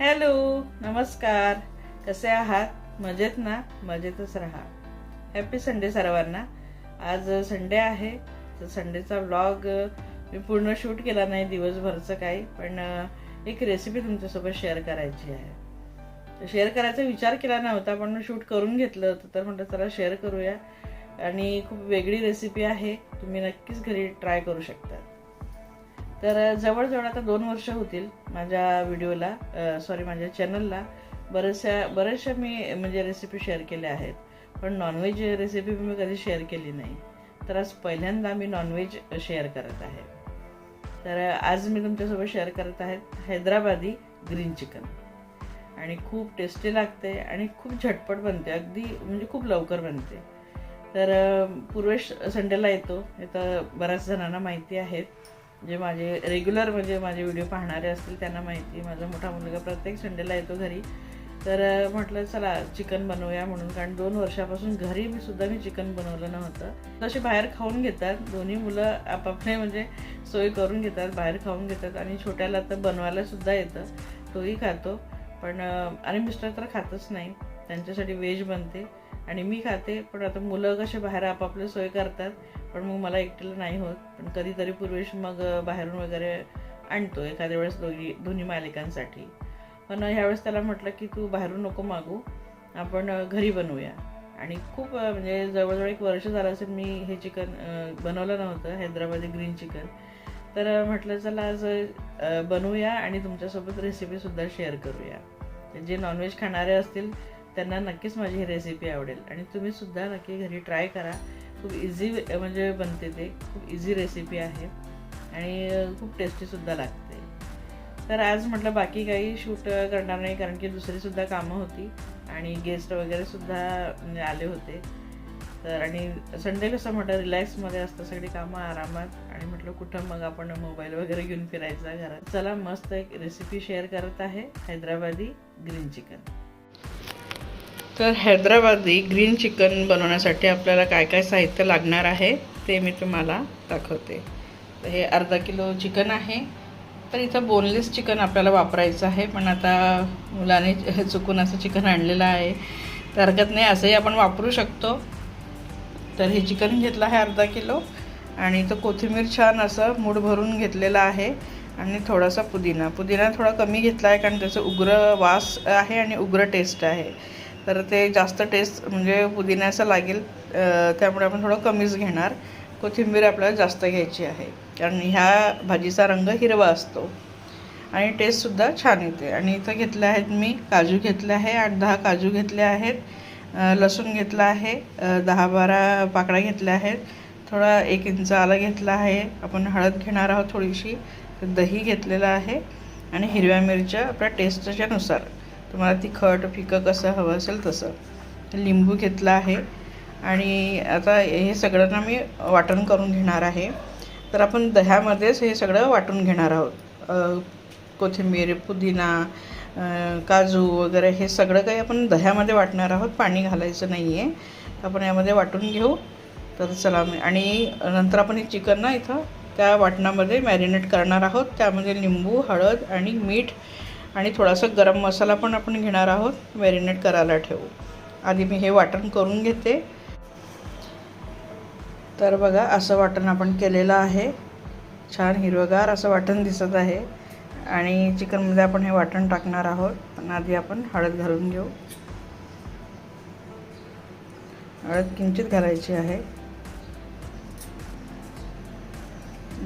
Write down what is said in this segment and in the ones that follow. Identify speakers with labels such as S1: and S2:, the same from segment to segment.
S1: Hello नमस्कार. कसे आहात? मजेत ना? मजेतच राहा. हॅपी संडे सर्वांना. आज संडे आहे. तर संडेचा व्लॉग मी पूर्ण शूट केला नाही दिवसभरचं काही पण एक रेसिपी तुमच्यासोबत शेअर करायची आहे. तर शेअर करायचा विचार केला नव्हता पण शूट करून घेतलं होतं तर म्हटलं चला शेअर करूया. आणि खूप वेगळी रेसिपी आहे. तुम्ही नक्कीच घरी ट्राय करू शकता. तर जवळजवळ आता दोन वर्ष होतील माझ्या व्हिडिओला सॉरी माझ्या चॅनलला बऱ्याचशा बऱ्याचशा मी म्हणजे रेसिपी शेअर केल्या आहेत. पण नॉनव्हेज रेसिपी मी कधी शेअर केली नाही. तर आज पहिल्यांदा मी नॉनव्हेज शेअर करत आहे. तर आज मी तुमच्यासोबत शेअर करत आहे हैदराबादी ग्रीन चिकन आणि खूप टेस्टी लागते आणि खूप झटपट बनते. अगदी म्हणजे खूप लवकर बनते. तर पूर्वेश संडेला येतो. हे तर बऱ्याच जणांना माहिती आहेत जे माझे रेग्युलर म्हणजे माझे व्हिडिओ पाहणारे असतील त्यांना माहिती. माझा मोठा मुलगा प्रत्येक संडेला येतो घरी. तर म्हटलं चला चिकन बनवूया म्हणून. कारण दोन वर्षापासून घरी मी सुद्धा मी चिकन बनवलं नव्हतं. तसे बाहेर खाऊन घेतात. दोन्ही मुलं आपापले म्हणजे सोय करून घेतात बाहेर खाऊन घेतात. आणि छोट्याला तर बनवायला सुद्धा येतं. तोही खातो. पण आणि मिस्टर तर खातच नाही. त्यांच्यासाठी व्हेज बनते. आणि मी खाते. पण आता मुलं कसे बाहेर आपापले सोय करतात पण मग मला एकटीला नाही होत. पण कधीतरी पूर्वेश मग बाहेरून वगैरे आणतो एखाद्या वेळेस दोघी दोन्ही मालिकांसाठी. पण ह्यावेळेस त्याला म्हटलं की तू बाहेरून नको मागू. आपण घरी बनवूया. आणि खूप म्हणजे जवळजवळ एक वर्ष झालं असेल मी हे चिकन बनवलं नव्हतं हैदराबादी ग्रीन चिकन. तर म्हटलं चला आज बनवूया आणि तुमच्यासोबत रेसिपीसुद्धा शेअर करूया. जे नॉनव्हेज खाणारे असतील त्यांना नक्कीच माझी ही रेसिपी आवडेल. आणि तुम्ही सुद्धा नक्की घरी ट्राय करा. खूप इझी म्हणजे बनते ते. खूप इझी रेसिपी आहे. आणि खूप टेस्टीसुद्धा लागते. तर आज म्हटलं बाकी काही शूट करणार नाही कारण की दुसरीसुद्धा कामं होती. आणि गेस्ट वगैरेसुद्धा म्हणजे आले होते. तर आणि संडे कसं म्हटलं रिलॅक्समध्ये असतं सगळी कामं आरामात. आणि म्हटलं कुठं मग आपण मोबाईल वगैरे घेऊन फिरायचा घरात. चला मस्त एक रेसिपी शेअर करत आहे. हैदराबादी ग्रीन चिकन तर हैदराबादी ग्रीन चिकन बनवण्यासाठी आपल्याला काय काय साहित्य लागणार आहे ते मी तुम्हाला दाखवते. तर हे अर्धा किलो चिकन आहे. तर इथं बोनलेस चिकन आपल्याला वापरायचं आहे पण आता मुलाने चुकून असं चिकन आणलेलं आहे. तर हरकत नाही असंही आपण वापरू शकतो. तर हे चिकन घेतलं आहे अर्धा किलो आणि तो कोथिंबीर छान असं मूड भरून घेतलेलं आहे आणि थोडासा पुदिना. पुदिना थोडा कमी घेतला आहे कारण त्याचं उग्र वास आहे आणि उग्र टेस्ट आहे. तर ते जास्त टेस्ट म्हणजे पुदिन्याचं लागेल त्यामुळे आपण थोडं कमीच घेणार. कोथिंबीर आपल्याला जास्त घ्यायची आहे. कारण ह्या भाजीचा रंग हिरवा असतो. आणि टेस्टसुद्धा छान येते. आणि इथं घेतले आहेत मी काजू घेतले आहे आठ दहा काजू घेतले आहेत. लसूण घेतला आहे दहा बारा पाकळ्या घेतल्या आहेत. थोडा एक इंच आलं घेतला आहे. आपण हळद घेणार आहोत थोडीशी. दही घेतलेलं आहे. आणि हिरव्या मिरच्या आपल्या टेस्टच्यानुसार तुम्हाला तिखट फिकं कसं हवं असेल तसं. लिंबू घेतला आहे. आणि आता हे सगळं ना मी वाटण करून घेणार आहे. तर आपण दह्यामध्येच हे सगळं वाटून घेणार आहोत. कोथिंबीर पुदिना काजू वगैरे हे सगळं काही आपण दह्यामध्ये वाटणार आहोत. पाणी घालायचं नाही आहे आपण यामध्ये वाटून घेऊ. तर चला मी आणि नंतर आपण हे चिकन ना इथं त्या वाटणामध्ये मॅरिनेट करणार आहोत. त्यामध्ये लिंबू हळद आणि मीठ आणि थोडासा गरम मसाला पण आपण घेणार आहोत मॅरिनेट करायला ठेवू. आधी मी हे वाटण करून घेते. तर बघा असं वाटण आपण केलेलं आहे. छान हिरवगार असं वाटण दिसत आहे. आणि चिकनमध्ये आपण हे वाटण टाकणार आहोत. पण आधी आपण हळद घालून घेऊ. हळद किंचित घालायची आहे.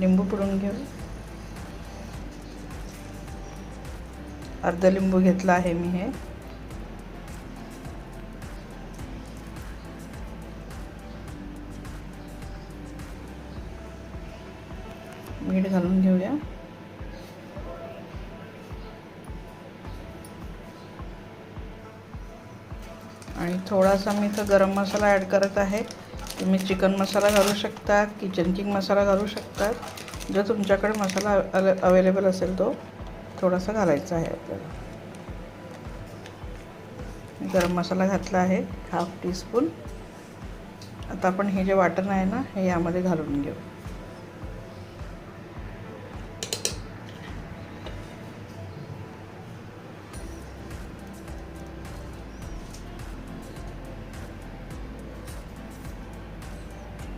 S1: लिंबू पिळून घेऊ. अर्ध लिंबू घेतला आहे मी हे. मीठ घालून घेऊया. आणि थोडासा मी इथं गरम मसाला ॲड करत आहे. तुम्ही चिकन मसाला घालू शकता किचन किंग मसाला घालू शकतात जो तुमच्याकडे मसाला अवेलेबल असेल तो. थोडासा घालायचा आहे आपल्याला. गरम मसाला घातला आहे हाफ टीस्पून आता आपण हे जे वाटण आहे ना हे यामध्ये घालून घेऊ.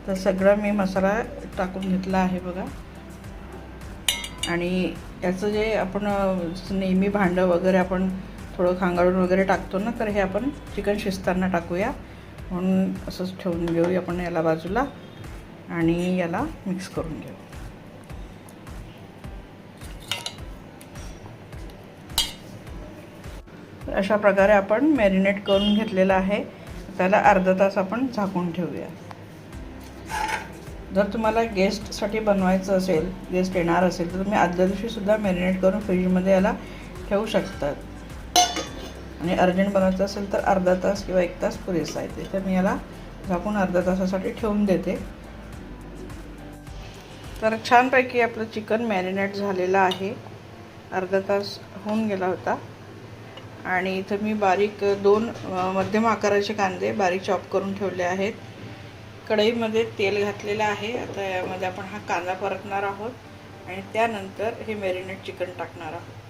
S1: तर सगळा मी मसाला टाकून घेतला आहे बघा. आणि याचं जे आपण नेहमी भांडं वगैरे आपण थोडं खांगाळून वगैरे टाकतो ना तर हे आपण चिकन शिजताना टाकूया. म्हणून असंच ठेवून घेऊया आपण याला बाजूला आणि याला मिक्स करून घेऊ. अशा प्रकारे आपण मॅरिनेट करून घेतलेलं आहे. त्याला अर्धा तास आपण झाकून ठेवूया. जर तुम्हाला गेस्टसाठी बनवायचं असेल गेस्ट येणार असेल तर तुम्ही आदल्या दिवशीसुद्धा मॅरिनेट करून फ्रीजमध्ये याला ठेवू शकतात. आणि अर्जंट बनवायचं असेल तर अर्धा तास किंवा एक तास पुरेसा आहे. तर मी याला झाकून अर्धा तासासाठी ठेवून देते. तर छानपैकी आपलं चिकन मॅरिनेट झालेलं आहे. अर्धा तास होऊन गेला होता. आणि इथं मी बारीक दोन मध्यम आकाराचे कांदे बारीक चॉप करून ठेवले आहेत. कढईमध्ये तेल घातलेलं आहे. आता यामध्ये आपण हा कांदा परतणार आहोत आणि त्यानंतर हे मॅरिनेट चिकन टाकणार आहोत.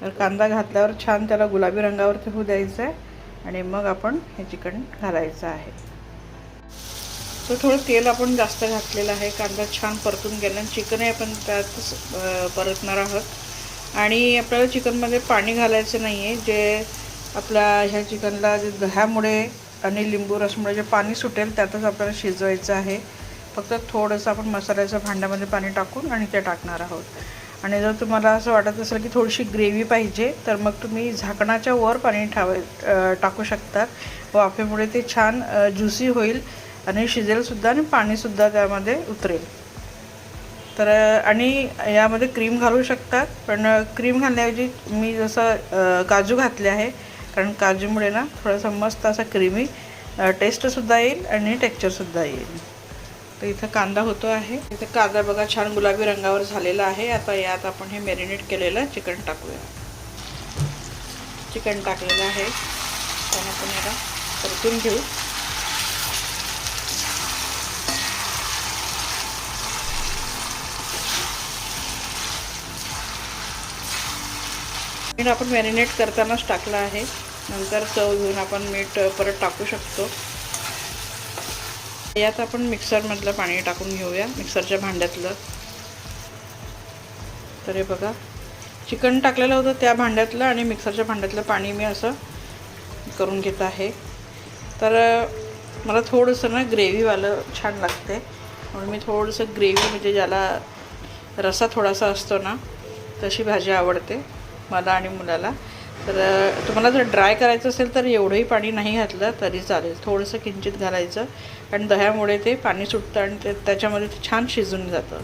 S1: तर कांदा घातल्यावर छान त्याला गुलाबी रंगावरती होऊ द्यायचं आहे आणि मग आपण हे चिकन घालायचं आहे. तर थोडं तेल आपण जास्त घातलेलं आहे. कांदा छान परतून गेला आणि चिकनही आपण त्यातच परतणार आहोत. आणि आपल्याला चिकनमध्ये पाणी घालायचं नाही आहे जे आपल्या ह्या चिकनला जे दह्यामुळे आणि लिंबू रसमुळे जे पाणी सुटेल त्यातच आपल्याला शिजवायचं आहे. फक्त थोडंसं आपण मसाल्याचं भांड्यामध्ये पाणी टाकून आणि ते टाकणार आहोत. आणि जर तुम्हाला असं वाटत असेल की थोडीशी ग्रेव्ही पाहिजे तर मग तुम्ही झाकणाच्या वर पाणी ठाव टाकू शकतात वाफेमुळे ते छान ज्युसी होईल आणि शिजेलसुद्धा आणि पाणीसुद्धा त्यामध्ये उतरेल. तर आणि यामध्ये क्रीम घालू शकतात पण क्रीम घालण्याऐवजी मी जसं काजू घातले आहे कारण काजूमुळे ना थोडासा मस्त असा क्रीमी टेस्टसुद्धा येईल आणि टेक्स्चरसुद्धा येईल. तर इथं कांदा होतो आहे. इथं कांदा बघा छान गुलाबी रंगावर झालेला आहे. आता यात आपण हे मॅरिनेट केलेलं चिकन टाकूया. चिकन टाकलेलं आहे. त्यांना आपण याला परतून घेऊ. मीठ आपण मॅरिनेट करतानाच टाकलं आहे. नंतर चव घेऊन आपण मीठ परत टाकू शकतो. यात आपण मिक्सरमधलं पाणी टाकून घेऊया मिक्सरच्या भांड्यातलं. तर हे बघा चिकन टाकलेलं होतं त्या भांड्यातलं आणि मिक्सरच्या भांड्यातलं पाणी मी असं करून घेत आहे. तर मला थोडंसं ना ग्रेव्हीवालं छान लागते म्हणून मी थोडंसं ग्रेव्ही म्हणजे ज्याला रसा थोडासा असतो ना तशी भाजी आवडते. मला आणि मुलाला. तर तुम्हाला जर ड्राय करायचं असेल तर एवढंही पाणी नाही घातलं तरी चालेल. थोडंसं किंचित घालायचं. कारण दह्यामुळे ते पाणी सुटतं आणि ते त्याच्यामध्ये ते छान शिजून जातं.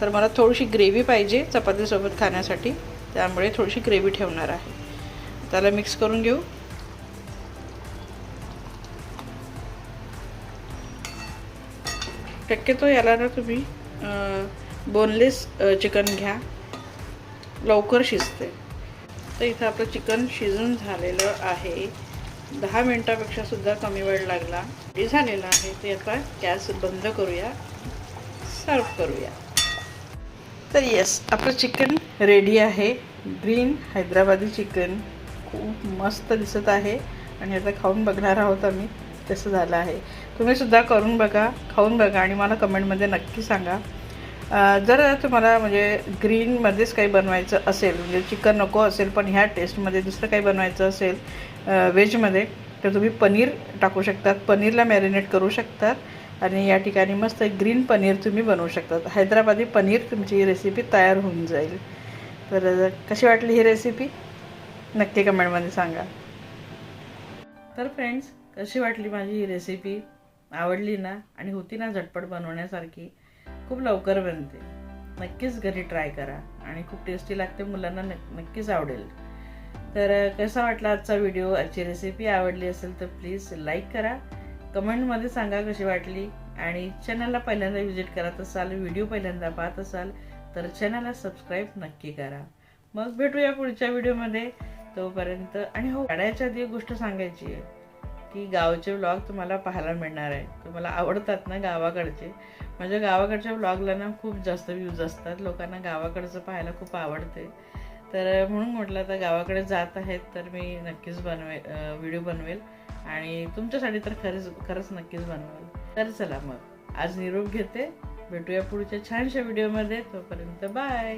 S1: तर मला थोडीशी ग्रेव्ही पाहिजे चपातीसोबत खाण्यासाठी. त्यामुळे थोडीशी ग्रेव्ही ठेवणार आहे. त्याला मिक्स करून घेऊ. शक्यतो याला ना तुम्ही बोनलेस चिकन घ्या. लवकर शिजते. तर इथं आपलं चिकन शिजून झालेलं आहे. दहा मिनटापेक्षा सुद्धा कमी वेळ लागला. ते झालेलं आहे ते आता गॅस बंद करूया. सर्व करूया. तर येस आपलं चिकन रेडी आहे. ग्रीन हैदराबादी चिकन खूप मस्त दिसत आहे. आणि आता खाऊन बघणार आहोत आम्ही. तसं झालं आहे. तुम्ही सुद्धा करून बघा. खाऊन बघा आणि मला कमेंटमध्ये नक्की सांगा. जर तुम्हाला म्हणजे ग्रीनमध्येच काही बनवायचं असेल म्हणजे चिकन नको असेल पण ह्या टेस्टमध्ये दुसरं काही बनवायचं असेल व्हेजमध्ये तर तुम्ही पनीर टाकू शकतात. पनीरला मॅरिनेट करू शकतात. आणि या ठिकाणी मस्त ग्रीन पनीर तुम्ही बनवू शकतात. हैदराबादी पनीर तुमची ही रेसिपी तयार होऊन जाईल. तर कशी वाटली ही रेसिपी नक्की कमेंटमध्ये सांगा. तर फ्रेंड्स कशी वाटली माझी ही रेसिपी आवडली ना? आणि होती ना झटपट बनवण्यासारखी? खूप लवकर बनते. नक्कीच घरी ट्राय करा. आणि खूप टेस्टी लागते मुलांना नक्कीच आवडेल. तर कसा वाटला आजचा व्हिडिओ आजची रेसिपी आवडली असेल तर प्लीज लाईक करा. कमेंटमध्ये सांगा कशी वाटली. आणि चॅनलला पहिल्यांदा व्हिजिट करत असाल व्हिडिओ पहिल्यांदा पाहत असाल तर चॅनलला सबस्क्राईब नक्की करा. मग भेटूया पुढच्या व्हिडिओमध्ये तोपर्यंत आणि हो काढायच्या आधी एक गोष्ट सांगायची आहे की गावचे व्लॉग तुम्हाला पाहायला मिळणार आहे. तुम्हाला आवडतात ना गावाकडचे. माझ्या गावाकडच्या ब्लॉगला ना खूप जास्त व्ह्यूज असतात. लोकांना गावाकडचं पाहायला खूप आवडते. तर म्हणून म्हटलं आता गावाकडे जात आहेत तर मी नक्कीच बनवे व्हिडिओ बनवेल. आणि तुमच्यासाठी तर खरंच खरंच नक्कीच बनवेल. तर चला मग आज निरोप घेते. भेटूया पुढच्या छानशा व्हिडिओमध्ये तोपर्यंत बाय